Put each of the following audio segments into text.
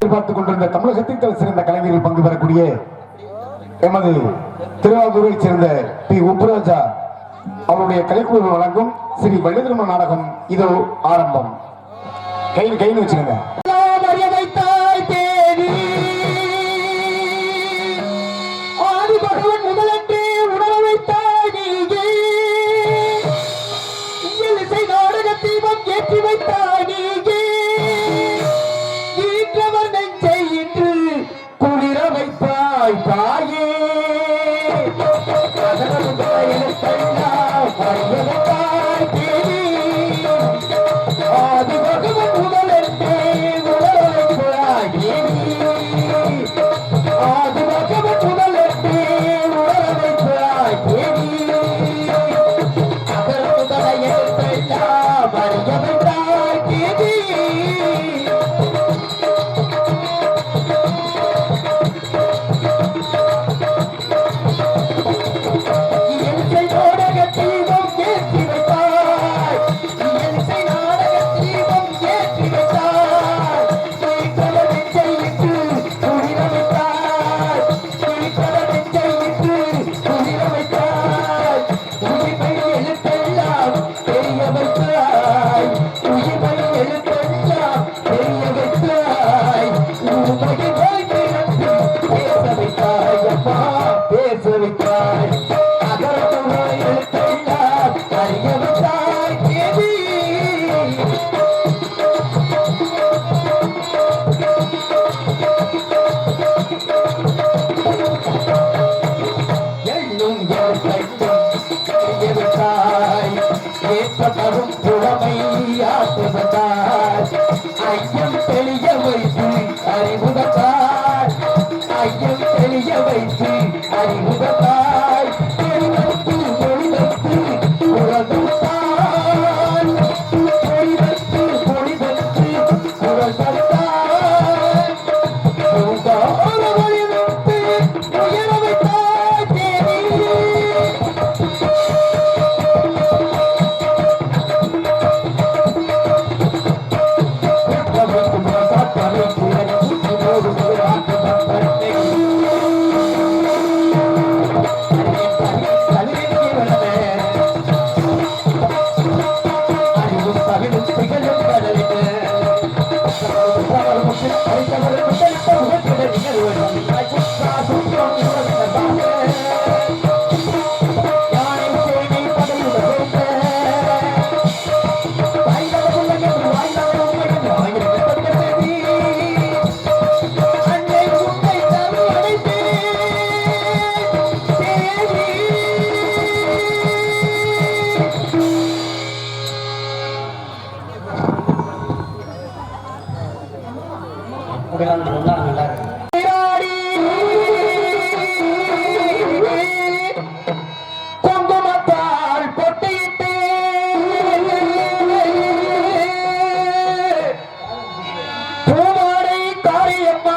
எதிர்பார்த்துக் கொண்டிருந்த தமிழகத்தில் தலை சிறந்த கலைஞர்கள் பங்கு பெறக்கூடிய எமது திருவாரூரை சேர்ந்த பி. உப்புராஜா அவருடைய கலைக்குழு வழங்கும் ஸ்ரீ வள்ளிதிரும நாடகம் இதோ ஆரம்பம். கை கையில் வச்சுக்கோங்க. areia, pai.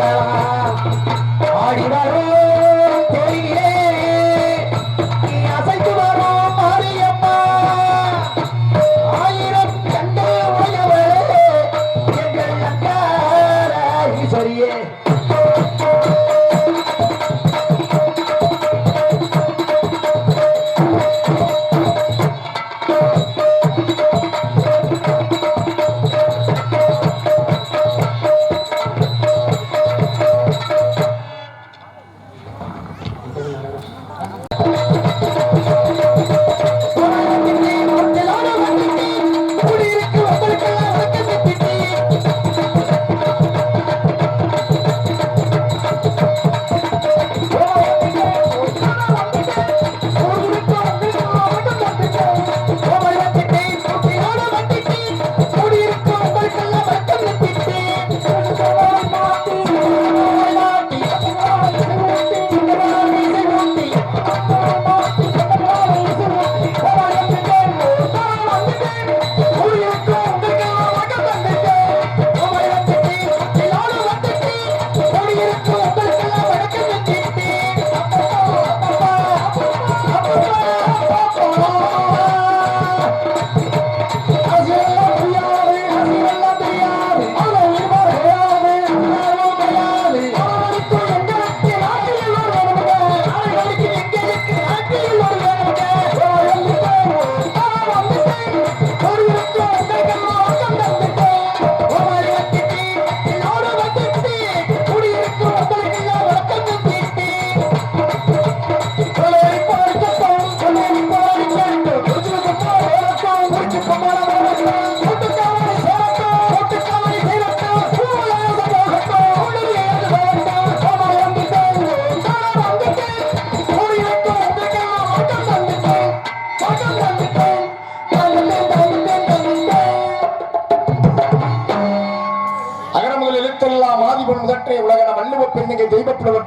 Baba.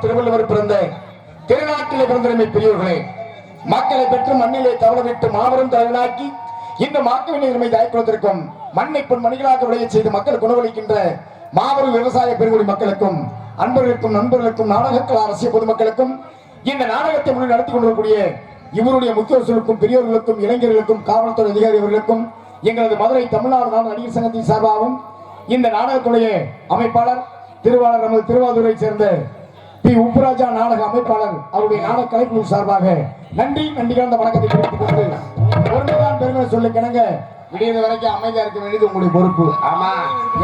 திருவள்ளுவர் பிறந்த திருநாட்டிலே பிறந்தமை பெரியவர்களே மக்களை பெற்று மண்ணிலே தவளவிட்டு மாபெரும் தலைவனாக்கி இந்த மாக்கவினை உரிமை தாய்க்குளத்திற்கும் மண்ணை பொன் மணிகளாக விளைய செய்து மக்கள் உணவளிக்கின்ற மாபெரும் விவசாய பெருங்குடி மக்களுக்கும் அன்பர்களுக்கும் நண்பர்களுக்கும் நாடகக்கலா அரசிய பொதுமக்களுக்கும் இந்த நாடகத்தை முன்னே நடத்தி கொண்டிருக்கக்கூடிய இவருடைய முக்கியவர்களுக்கும் பெரியவர்களுக்கும் இளைஞர்களுக்கும் காவல்துறை அதிகாரி அவர்களுக்கும் எங்களது மதுரை தமிழ்நாடு நாடு நடிகர் சங்கத்தின் சார்பாகவும் இந்த நாடகத்துடைய அமைப்பாளர் திருவாளர் நமது திருவாரூரை சேர்ந்த பி. உப்புராஜா நாடக அமைப்பாளர் அவருடைய நாடக கலைக்குழு சார்பாக நன்றி நன்றி கலந்த வணக்கத்தை தெரிவித்துக் கொண்டு ஒருமைதான் பெருமை சொல்ல கிணங்க. விடியது வரைக்கும் அமைதியா இருக்க வேண்டியது உங்களுடைய பொறுப்பு. ஆமா.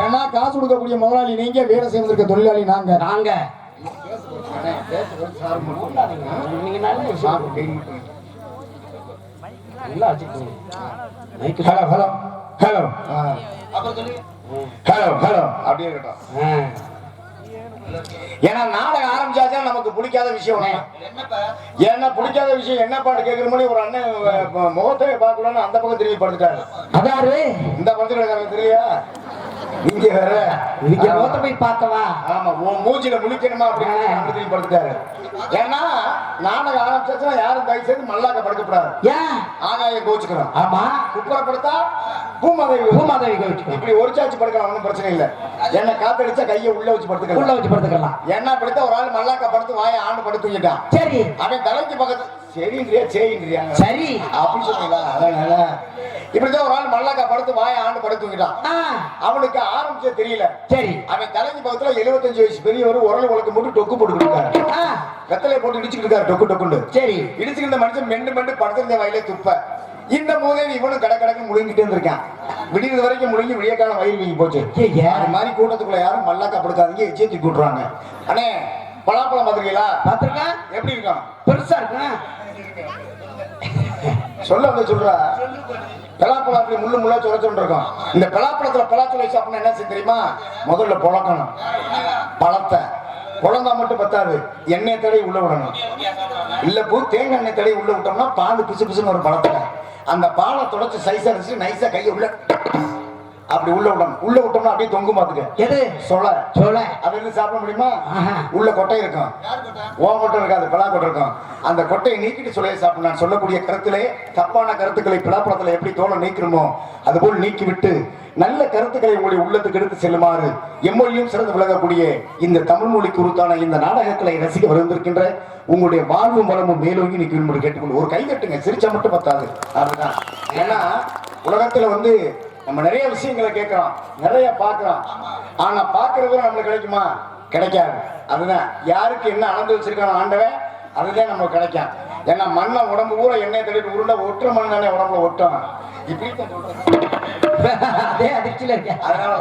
ஏன்னா காசு கொடுக்கக்கூடிய முதலாளி நீங்க வேலை செய்வதற்கு தொழிலாளி நாங்க. நாங்க. Hello hello hello. Hello hello. அப்படியே இருக்கட்டும். ஏன்னா நாடகம் ஆரம்பிச்சாதான் நமக்கு பிடிக்காத விஷயம் ஏன்னா பிடிக்காத விஷயம் என்ன பாட்டு கேட்கிற மாதிரி ஒரு அண்ணன் முகத்தை பார்க்கணும்னு அந்த பக்கம் திரும்பி படுத்துட்டாரு. அதாரு? இந்த படத்துல தெரியலையா இங்க வேற. இதுக்கு மொத்த போய் பார்த்தவா? ஆமா உன் மூஞ்சில முழிக்கணுமா அப்படின்னு படுத்துட்டாரு ஏன்னா நாடகம் ஆரம்பிச்சாச்சுன்னா யாரும் தயவு செய்து மல்லாக்க படுக்கப்படாது ஏன்? ஆகாயம் கோச்சுக்கிறோம் ஆமா. குப்புறப்படுத்தா பூமாதேவி பூமாதேவி கோவிச்சுக்கோ இப்படி ஒரு சாச்சு படுக்கலாம் ஒன்றும் பிரச்சனை இல்ல. என்ன காத்தடிச்சா கையை உள்ள வச்சு உள்ள படுத்துக்கலாம் வச்சு படுத்துக்கலாம். என்ன படுத்தா ஒரு ஆள் மல்லாக்க படுத்து வாயை ஆண்டு படுத்து தூங்கிட்டான். சரி. அவன் தலைக்கு பக்கத்து சரிங்கிறியா சரிங்கிறியா சரி. அப்படி சொன்னீங்களா? அதான் அதான். இப்படிதான் ஒரு ஆள் மல்லாக்கா படுத்து வாயை ஆண்டு படுத்து தூங்கிட்டான். ஆ. அவனுக்கு ஆரம்பிச்சே தெரியல. சரி. அவன் தலைக்கு பக்கத்துல 75 வயசு பெரியவர் உரல் உலக்கு போட்டு டொக்கு போட்டு இருக்காரு. ஆ. வெத்தலையை போட்டு இடிச்சுக்கிட்டு இருக்காரு டொக்கு டொக்குண்டு சரி. இடிச்சுக்கிட்ட மனுஷன் மெண்டு மெண்டு படுத்திருந்த வயலே துப்ப. இந்த மூதேவி இவனும் கடை கடக்கு முழுங்கிட்டே இருந்திருக்கான். விடியது வரைக்கும் முழுங்கி விடிய காலம் வயிறு வீங்கி போச்சு. அது மாதிரி கூட்டத்துக்குள்ள யாரும் மல்லாக்கா படுக்காதீங்க எச்சியை தூக்கி விட்டுறாங்க. அண்ணே பலாப்பழம் பார்த்துருக்கீங்களா? பாத்திருக்கேன் எப்படி இருக்கும்? பெருசா இருக்கேன் சொல்ல வந்து சொல்றா. பலாப்பழம் அப்படி முள்ளு முள்ளா சொல்ல இருக்கும் இந்த பலாப்பழத்துல பலாச்சொலை சாப்பிடணும் என்ன செய்ய தெரியுமா? முதல்ல புழக்கணும். பழத்தை. குழந்தா மட்டும் பத்தாது. எண்ணெய் தடவி உள்ள விடணும். இல்ல பூ தேங்காய் எண்ணெய் தடவி உள்ள விட்டோம்னா பால் பிசு பிசுன்னு ஒரு பழத்துல. அந்த பாலை தொடச்சு சைஸா இருந்துச்சு நைஸா கையை உள்ள அப்படி உள்ள விடணும். உள்ள விட்டோம்னா அப்படியே தொங்கும் பாத்துக்க எது? சொல்ல சோள அது இருந்து சாப்பிட முடியுமா? ஆஹா. உள்ள கொட்டை இருக்கும். ஓ கொட்டை இருக்காது பிளா கொட்டை இருக்கும். அந்த கொட்டையை நீக்கிட்டு சொல்லையை சாப்பிட. நான் சொல்லக்கூடிய கருத்திலே தப்பான கருத்துக்களை பிளாப்பழத்துல எப்படி தோலை நீக்கிறோமோ அதுபோல் நீக்கிவிட்டு நல்ல கருத்துக்களை உங்களுடைய உள்ளத்துக்கு எடுத்து செல்லுமாறு எம்மொழியும் சிறந்து விளங்கக்கூடிய இந்த தமிழ் மொழி குருத்தான இந்த நாடகங்களை ரசிக்க வந்திருக்கின்ற உங்களுடைய வாழ்வும் வளமும் மேலோங்கி நிற்கும் கேட்டுக்கொண்டு ஒரு கை தட்டுங்க. சிரிச்சா மட்டும் பத்தாது. அதுதான் ஏன்னா உலகத்துல வந்து நம்ம நிறைய விஷயங்களை கேட்கிறோம் நிறைய பார்க்கிறோம் ஆனா பார்க்கறதும் நம்மளுக்கு கிடைக்குமா? கிடைக்காது. அதுதான் யாருக்கு என்ன அளந்து வச்சிருக்கான ஆண்டவன் அதுதான் நமக்கு கிடைக்கும். ஏன்னா மண்ணை உடம்பு பூரா எண்ணெய் தள்ளிட்டு உருண்டை ஒட்டுற மண் தானே உடம்புல ஒட்டும் இப்படி அதே அதிர்ச்சியில இருக்கேன். அதனால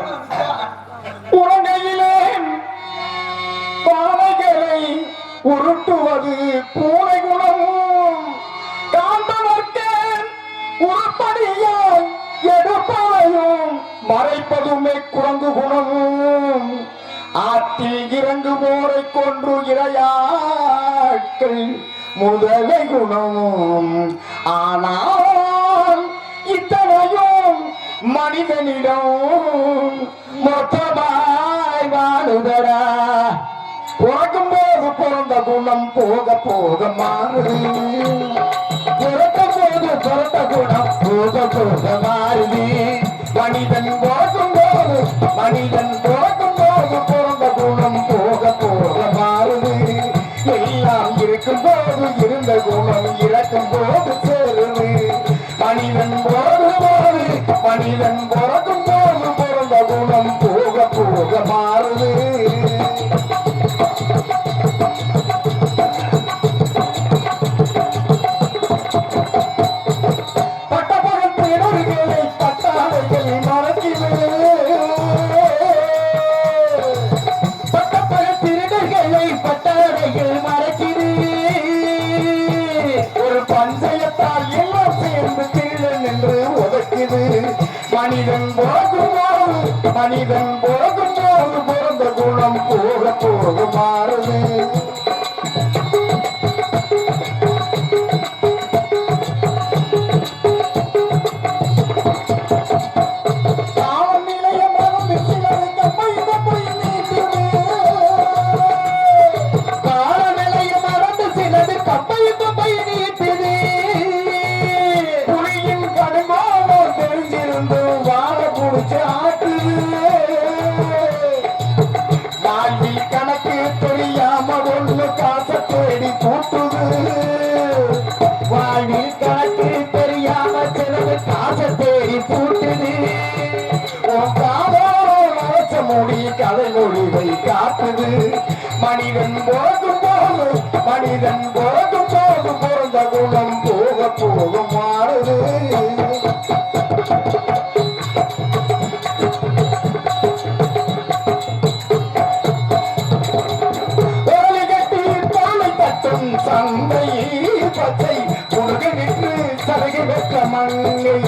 பானைகளை உருட்டுவது பூனை குணமும். காந்தவர்க்கே உருப்படியாய் பதுமை குரங்கு குணமும் ஆற்றில் இறங்கு போரை கொன்று இரையாட்கள் முதலை குணமும் ஆனால் இத்தனையும் மனிதனிடம் மொத்தமாய் வாழுதடா. பிறக்கும் போது பிறந்த குணம் போக போக மாறுது பிறக்கும் போது பிறந்த குணம் போக போக மாறுது மனிதன் பிறக்கும் போது மனிதன் பிறக்கும் போது பிறந்த குணம் போக போகுமாறு மனிதன் பிறக்கும் போகும் மனிதன் பிறக்கும் போது பிறந்த குணம் போக போக மாறுது. ஓலை கட்டி தோலை தட்டும் சந்தை பச்சை நின்று மங்கை.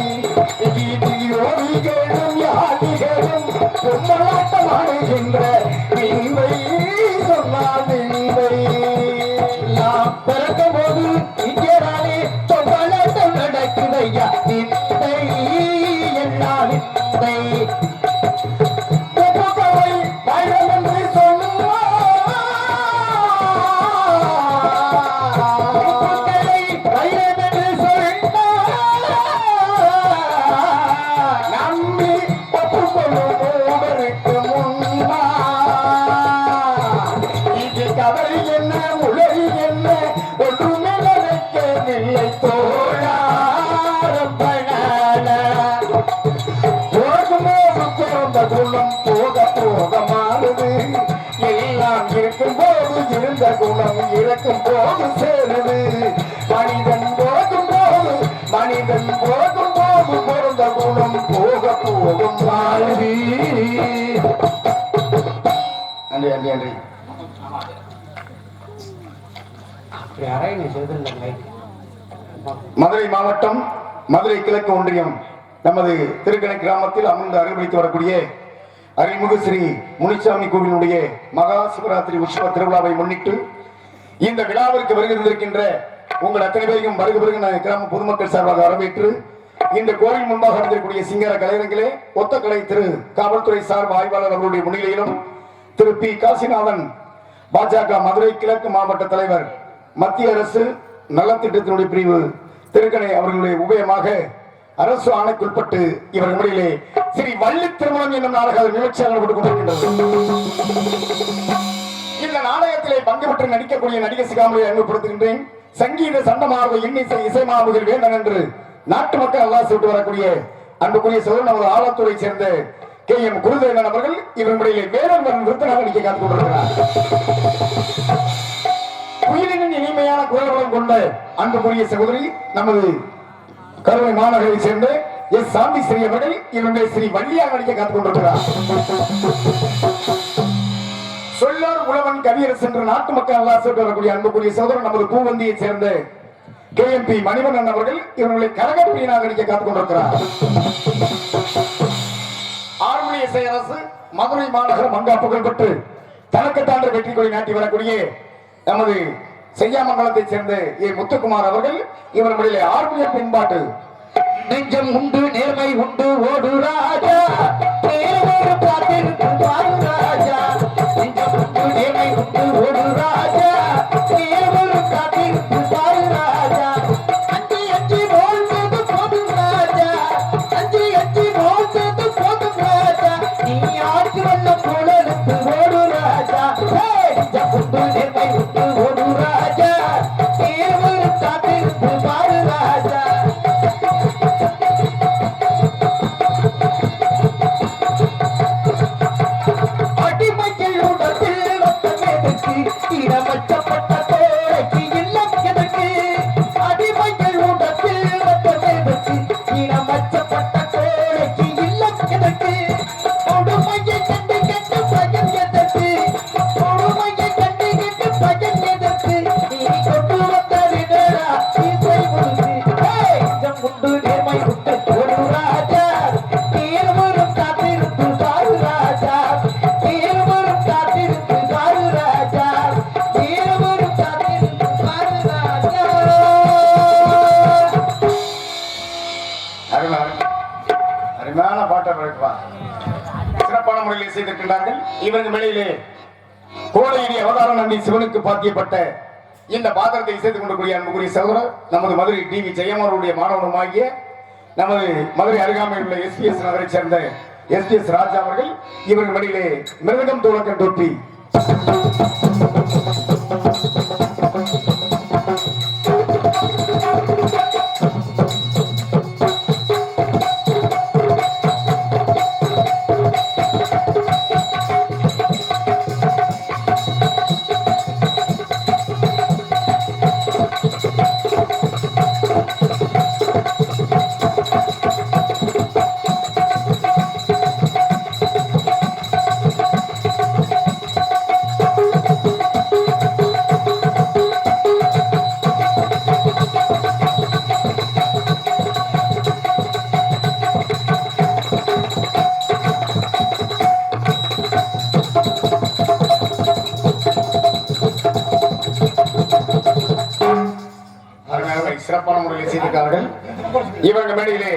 பொம்மலாட்டம் ஆடுகின்ற நான் பிறக்கும் போது இங்கே இருக்கும் போது இருந்த குணம் இறக்கும் போது சேருது. மனிதன் போகும் போது மனிதன் போகும் போது பிறந்த குணம் போக போகும் நன்றி நன்றி நன்றி. மதுரை மாவட்டம் மதுரை கிழக்கு ஒன்றியம் நமது திருக்கணை கிராமத்தில் அமர்ந்து அறுவடைத்து வரக்கூடிய அருள்மிகு ஸ்ரீ முனிசாமி கோவிலுடைய மகா சிவராத்திரி உற்சவ திருவிழாவை முன்னிட்டு இந்த விழாவிற்கு வருகை உங்கள் அத்தனை பேரையும் வருக பிறகு நான் கிராம பொதுமக்கள் சார்பாக வரவேற்று இந்த கோவில் முன்பாக வந்திருக்கக்கூடிய சிங்கார கலைஞர்களே கலை திரு காவல்துறை சார்பு ஆய்வாளர் அவர்களுடைய முன்னிலையிலும் திரு பி காசிநாதன் பாஜக மதுரை கிழக்கு மாவட்ட தலைவர் மத்திய அரசு நலத்திட்டத்தினுடைய பிரிவு திருக்கணை அவர்களுடைய உபயமாக அரசு ஆணைக்குட்பட்டு இவர் முறையிலே ஸ்ரீ வள்ளி திருமணம் என்னும் நாடகம் நிகழ்ச்சியாக கொண்டிருக்கின்றது. இந்த நாடகத்திலே பங்கு பெற்று நடிக்கக்கூடிய நடிகை சிகாமலை அறிமுகப்படுத்துகின்றேன். சங்கீத சண்டமார்பு இன்னிசை இசைமார்புகள் வேந்தன் என்று நாட்டு மக்கள் எல்லாம் சொல்லிட்டு வரக்கூடிய அன்புக்குரிய சோழன் நமது ஆலத்துறை சேர்ந்த கே எம் குருதேவன் அவர்கள் இவர் முறையிலே வேடன் வரும் விருத்தனாக நடிக்க காத்துக் கொண்டிருக்கிறார். உயிரினின் இனிமையான குரல்களும் கொண்ட அன்புக்குரிய சகோதரி நமது கருணை மாநகரை சேர்ந்த எஸ் சாந்தி ஸ்ரீ அவர்கள் இவருடைய ஸ்ரீ வள்ளியாக நடிக்க காத்துக் கொண்டிருக்கிறார். சொல்லார் உழவன் கவியரசு என்ற நாட்டு மக்கள் அல்லா சொல்லிட்டு வரக்கூடிய அன்புக்குரிய சோதரன் நமது பூவந்தியை சேர்ந்த கே எம் பி மணிவண்ணன் அவர்கள் இவர்களை கரகப்பிரியனாக நடிக்க காத்துக் கொண்டிருக்கிறார். ஆர்மணிய அரசு மதுரை மாநகர மங்கா புகழ் பெற்று தாண்ட வெற்றி கொடி நாட்டி வரக்கூடிய நமது செய்யாமங்கலத்தைச் சேர்ந்த ஏ முத்துக்குமார் அவர்கள் இவர் ஆர்மிய பின்பாட்டு நெஞ்சம் உண்டு நேர்மை உண்டு ஓடு ராஜா. நெஞ்சம் உண்டு நேர்மை உண்டு ஓடு ராஜா. செய்திருக்கின்றார்கள் மேலையிலே கோடையடி அவதார நம்பி சிவனுக்கு பாத்தியப்பட்ட இந்த பாத்திரத்தை இசைத்துக் கொண்டக்கூடிய அன்புக்குரிய சகோதரர் நமது மதுரை டிவி ஜெயமாருடைய மாணவனுமாகிய நமது மதுரை அருகாமையில் உள்ள எஸ்பிஎஸ் நகரை சேர்ந்த எஸ்பிஎஸ் ராஜா அவர்கள் இவர்கள் வழியிலே மிருதகம் தோழக்கன் தொட்டி செய்திருக்கிறார்கள். இவர்கள் மேடையிலே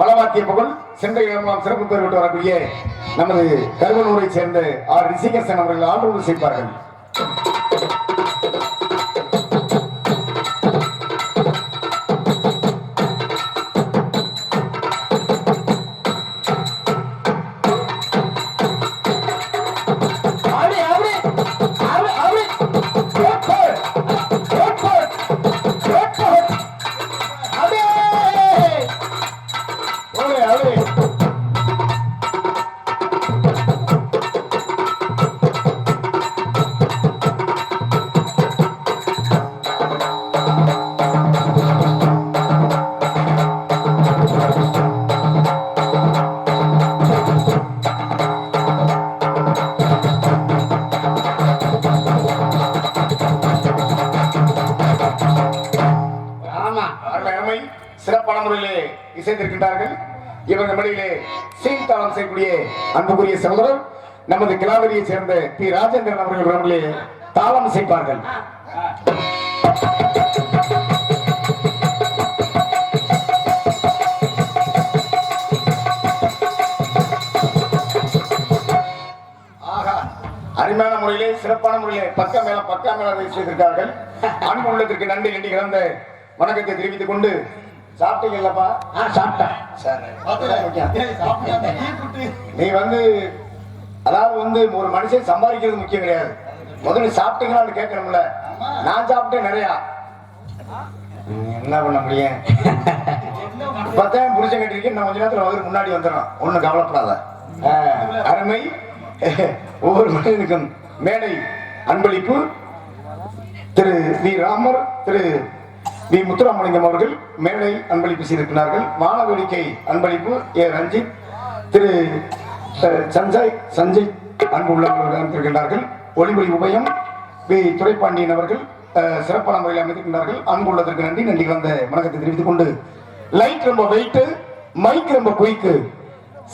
பலவாத்திய புகழ் சென்றை இடமெல்லாம் சிறப்பு பெயர் வரக்கூடிய நமது கருவனூரை சேர்ந்த ஆர். ரிஷிகேசன் அவர்கள் ஆண்டு செய்வார்கள் அன்புக்குரிய சகோதரர் நமது கிளாவரியை சேர்ந்த பி ராஜேந்திரன் அவர்கள் நம்மளே தாளம் இசைப்பார்கள். ஆகா அருமையான முறையிலே சிறப்பான முறையிலே பக்க மேல பக்கா மேல செய்திருக்கார்கள் அன்பு உள்ளத்திற்கு நன்றி எண்ணி கிடந்த வணக்கத்தை தெரிவித்துக் கொண்டு சாப்பிட்டீங்கல்லப்பா? ஆ சாப்பிட்டேன். சரி. நீ வந்து அதாவது வந்து ஒரு மனுஷன் சம்பாதிக்கிறது முக்கியம் கிடையாது. முதல்ல சாப்பிட்டீங்களான்னு கேட்கணும்ல. நான் சாப்பிட்டேன் நிறையா. என்ன பண்ண முடியும்? இப்பதான் புடிச்ச கட்டிருக்கேன். நான் கொஞ்ச நேரத்துல வந்து முன்னாடி வந்துடும் ஒண்ணும் கவலைப்படாத. அருமை. ஒவ்வொரு மனிதனுக்கும் மேடை அன்பளிப்பு. திரு வி. ராமர் திரு வி. முத்துராமலிங்கம் அவர்கள் மேடை அன்பளிப்பு செய்திருக்கிறார்கள். வானவேடிக்கை அன்பளிப்பு ஏ. ரஞ்சித் திரு. சஞ்சய் சஞ்சய் அன்பு உள்ளவர்கள் அமைத்திருக்கின்றார்கள் ஒளிமொழி உபயம் வி. துரைப்பாண்டியன் அவர்கள் சிறப்பான முறையில் அமைத்திருக்கின்றார்கள். அன்பு உள்ளதற்கு நன்றி. நன்றி கலந்த வணக்கத்தை தெரிவித்துக் கொண்டு லைட் ரொம்ப வெயிட் மைக் ரொம்ப குயிக்கு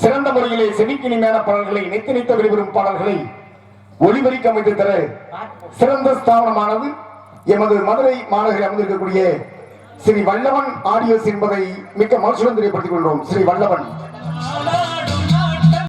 சிறந்த முறையிலே செவிக்கினிமையான பாடல்களை நித்து நித்த வெளிவரும் பாடல்களை ஒளிபரிக்க அமைத்து தர சிறந்த ஸ்தாபனமானது எமது மதுரை மாநகரில் அமைந்திருக்கக்கூடிய ஸ்ரீ வல்லவன் ஆடியோஸ் என்பதை மிக்க மகிழ்ச்சியுடன் தெரியப்படுத்திக் கொள்கிறோம். ஸ்ரீ வல்லவன்.